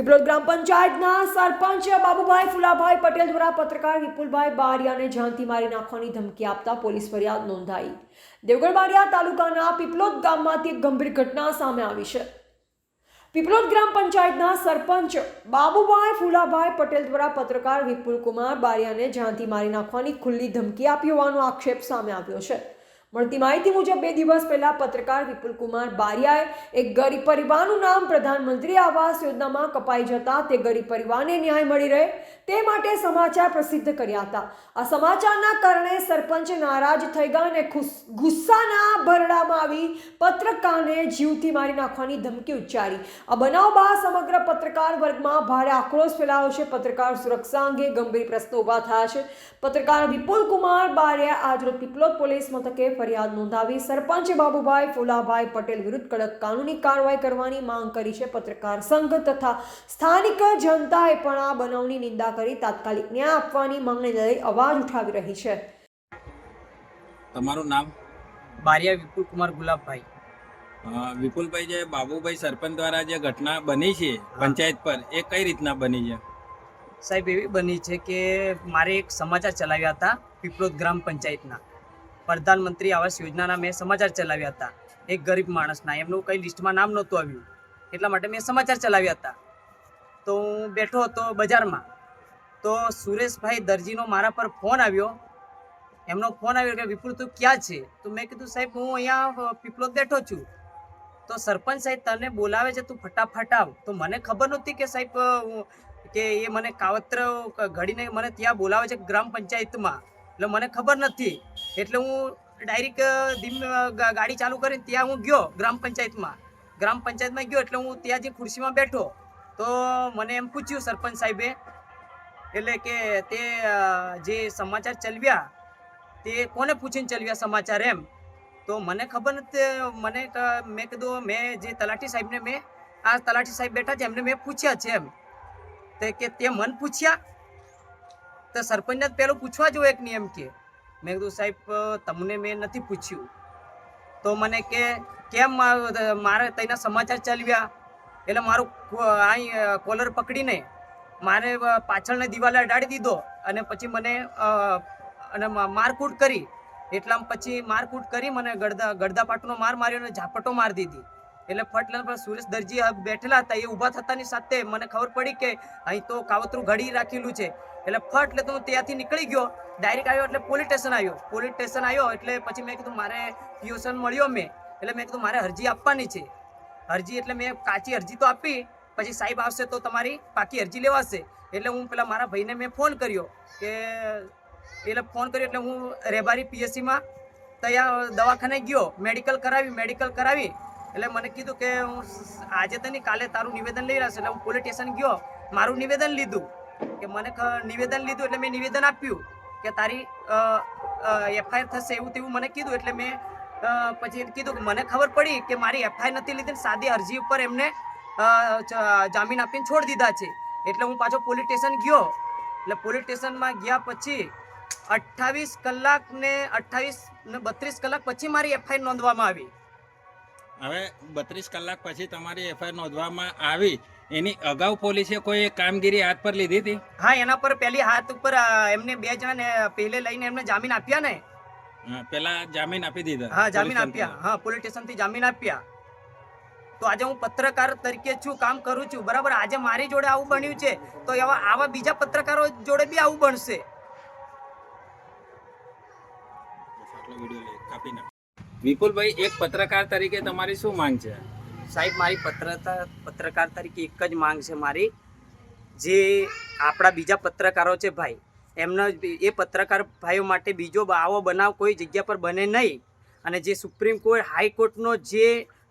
પીપલોદ ગ્રામ પંચાયતના સરપંચ બાબુભાઈ ફુલાભાઈ પટેલ દ્વારા પત્રકાર વિપુલભાઈ બારિયાને જાનથી મારી નાખવાની ધમકી આપતા પોલીસ ફરિયાદ નોંધાઈ. દેવગઢ બારિયા તાલુકાના પીપલોદ ગામમાંથી એક ગંભીર ઘટના સામે આવી છે. પીપલોદ ગ્રામ પંચાયતના સરપંચ બાબુભાઈ ફુલાભાઈ પટેલ દ્વારા પત્રકાર વિપુલ કુમાર બારિયાને જાનથી મારી નાખવાની ખુલ્લી ધમકી આપી હોવાનો આક્ષેપ સામે આવ્યો છે. મળતી માહિતી મુજબ બે દિવસ પહેલા પત્રકાર વિપુલ કુમાર બારિયાએ એક ગરીબ પરિવારનું નામ પ્રધાનમંત્રી આવાસ યોજનામાં કપાઈ જતા તે ગરીબ પરિવારને ન્યાય મળી રહે તે માટે સમાચાર પ્રસિદ્ધ કર્યા હતા. આ સમાચારના કારણે સરપંચ નારાજ થઈ ગયા અને ગુસ્સાના ભરડામાં આવી પત્રકારને જીવથી મારી નાખવાની ધમકી ઉચ્ચારી. આ બનાવ બાદ સમગ્ર પત્રકાર વર્ગમાં ભારે આક્રોશ ફેલાયો છે. પત્રકાર સુરક્ષા અંગે ગંભીર પ્રશ્નો ઊભા થયા છે. પત્રકાર વિપુલ કુમાર બારિયા આજરોજ પીપલોદ પોલીસ મથકે ફરિયાદ નોંધાવી સરપંચ બાબુભાઈ ફુલાભાઈ પટેલ વિરુદ્ધ કડક કાનૂની કાર્યવાહી કરવાની માંગ કરી છે. પત્રકાર સંઘ તથા સ્થાનિક જનતાએ પણ આ બનાવની નિંદા કરી તાત્કાલિક ન્યાય આપવાની માંગને લઈ અવાજ ઉઠાવી રહી છે. તમારું નામ? બારિયા વિપુલ કુમાર ગુલાબભાઈ વિપુલભાઈ જે બાબુભાઈ સરપંચ દ્વારા જે ઘટના બની છે પંચાયત પર એ કઈ રીતના બની છે? સાહેબ એવી બની છે કે મારે એક સમાચાર ચલાવ્યા હતા પીપલોદ ગ્રામ પંચાયતના. પ્રધાનમંત્રી આવાસ યોજનાના મેં સમાચાર ચલાવ્યા હતા. એક ગરીબ માણસના, એમનું કંઈ લિસ્ટમાં નામ નહોતું આવ્યું. એટલા માટે મેં સમાચાર ચલાવ્યા હતા. તો હું બેઠો હતો બજારમાં. તો સુરેશભાઈ દરજીનો મારા પર ફોન આવ્યો. એમનો ફોન આવ્યો કે, વિપુલ, તું ક્યાં છે? તો મેં કીધું, સાહેબ, હું અહીંયા પીપલોદ બેઠો છું. તો સરપંચ સાહેબ તને બોલાવે છે, તું ફટાફટ આવ. તો મને ખબર નહોતી કે સાહેબ કે એ મને કાવત્ર ઘડીને મને ત્યાં બોલાવે છે ગ્રામ પંચાયતમાં. એટલે મને ખબર નથી. એટલે હું ડાયરેક્ટ ધીમ ગાડી ચાલુ કરીને ત્યાં હું ગયો ગ્રામ પંચાયતમાં. ગ્રામ પંચાયતમાં ગયો એટલે હું ત્યાં જે ખુરશીમાં બેઠો, તો મને એમ પૂછ્યું સરપંચ સાહેબે, એટલે કે તે જે સમાચાર ચલવ્યા તે કોને પૂછીને ચલવ્યા સમાચાર એમ? તો મને ખબર નથી, મને મેં કીધું, મેં જે તલાટી સાહેબને મેં, આ તલાટી સાહેબ બેઠા છે, એમને મેં પૂછ્યા છે એમ. તે કે તે મન પૂછ્યા તો સરપંચને પહેલું પૂછવા જોઈએ એક નિયમ કે, મેં કીધું, સાહેબ, તમને મેં નથી પૂછ્યું. તો મને કે, કેમ મારે તેના સમાચાર ચાલ્યા? એટલે મારું અહીં કોલર પકડીને મારે પાછળને દિવાલે અડાડી દીધો અને પછી મને અને મારકૂટ કરી. એટલામાં પછી મારકૂટ કરી મને ગડદા ગળદા માર માર્યો અને ઝાપટો મારી દીધી. એટલે ફટલા પર સુરેશ દરજી બેઠેલા હતા, એ ઊભા થતાની સાથે મને ખબર પડી કે અહીં તો કાવતરું ઘડી રાખેલું છે. એટલે ફટ એટલે હું ત્યાંથી નીકળી ગયો. ડાયરેક્ટ આવ્યો એટલે પોલીસ સ્ટેશન આવ્યો. પોલીસ સ્ટેશન આવ્યો એટલે પછી મેં કીધું, મારે પિયુશન મળ્યો મેં. એટલે મેં કીધું, મારે અરજી આપવાની છે. અરજી એટલે મેં કાચી અરજી તો આપી, પછી સાહેબ આવશે તો તમારી પાકી અરજી લેવાશે. એટલે હું પેલા મારા ભાઈને મેં ફોન કર્યો કે, એટલે ફોન કર્યો એટલે હું રેબારી પીએસસીમાં ત્યાં દવાખાને ગયો. મેડિકલ કરાવી મેડિકલ કરાવી. એટલે મને કીધું કે હું આજે તો નહીં, કાલે તારું નિવેદન લઈ રહેશે એટલે હું પોલીસ સ્ટેશન ગયો. મારું નિવેદન લીધું. કે મને નિવેદન લીધું એટલે મેં નિવેદન આપ્યું કે તારી એફઆઈઆર થશે એવું તેવું મને કીધું એટલે મેં પછી કીધું કે મને ખબર પડી કે મારી એફઆઈઆર નથી લીધી સાદી અરજી ઉપર એમને જામીન આપીને છોડી દીધા છે. એટલે હું પાછો પોલીસ સ્ટેશન ગયો. એટલે પોલીસ સ્ટેશનમાં ગયા પછી અઠ્ઠાવીસ કલાક ને અઠ્ઠાવીસ ને બત્રીસ કલાક પછી મારી એફઆઈઆર નોંધવામાં આવી. હવે બત્રીસ કલાક પછી તમારી એફઆઈઆર નોંધવામાં આવી એની અગાઉ પોલીસે કોઈ કામગીરી હાથ પર લીધી હતી? હા એના પર પહેલી હાથ ઉપર એમને બે જણાને પહેલે લઈને એમને જામીન આપ્યા ને? પેલા જામીન આપી દીધા હા જામીન આપ્યા. હા પોલીસ સ્ટેશનથી જામીન આપ્યા. તો આજે હું પત્રકાર તરીકે છું કામ કરું છું. બરાબર આજે મારી જોડે આવું બન્યું છે તો એવા આવા બીજા પત્રકારો જોડે બી આવું બનશે. વિપુલભાઈ એક પત્રકાર તરીકે તમારી શું માંગ છે? સાહેબ, મારી પત્રતા, પત્રકાર તરીકે એક જ માંગ છે મારી. જે આપણા બીજા પત્રકારો છે ભાઈ, એમનો એ પત્રકાર ભાઈઓ માટે બીજો આવો બનાવ કોઈ જગ્યા પર બને નહીં. અને જે સુપ્રીમ કોર્ટ હાઈકોર્ટનો જે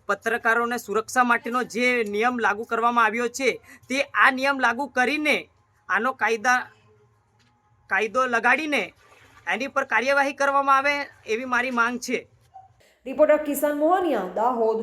પત્રકારોને સુરક્ષા માટેનો જે નિયમ લાગુ કરવામાં આવ્યો છે, તે આ નિયમ લાગુ કરીને, આનો કાયદા, કાયદો લગાડીને એની પર કાર્યવાહી કરવામાં આવે એવી મારી માંગ છે. રિપોર્ટર કિસાન મોહનિયા, દાહોદ.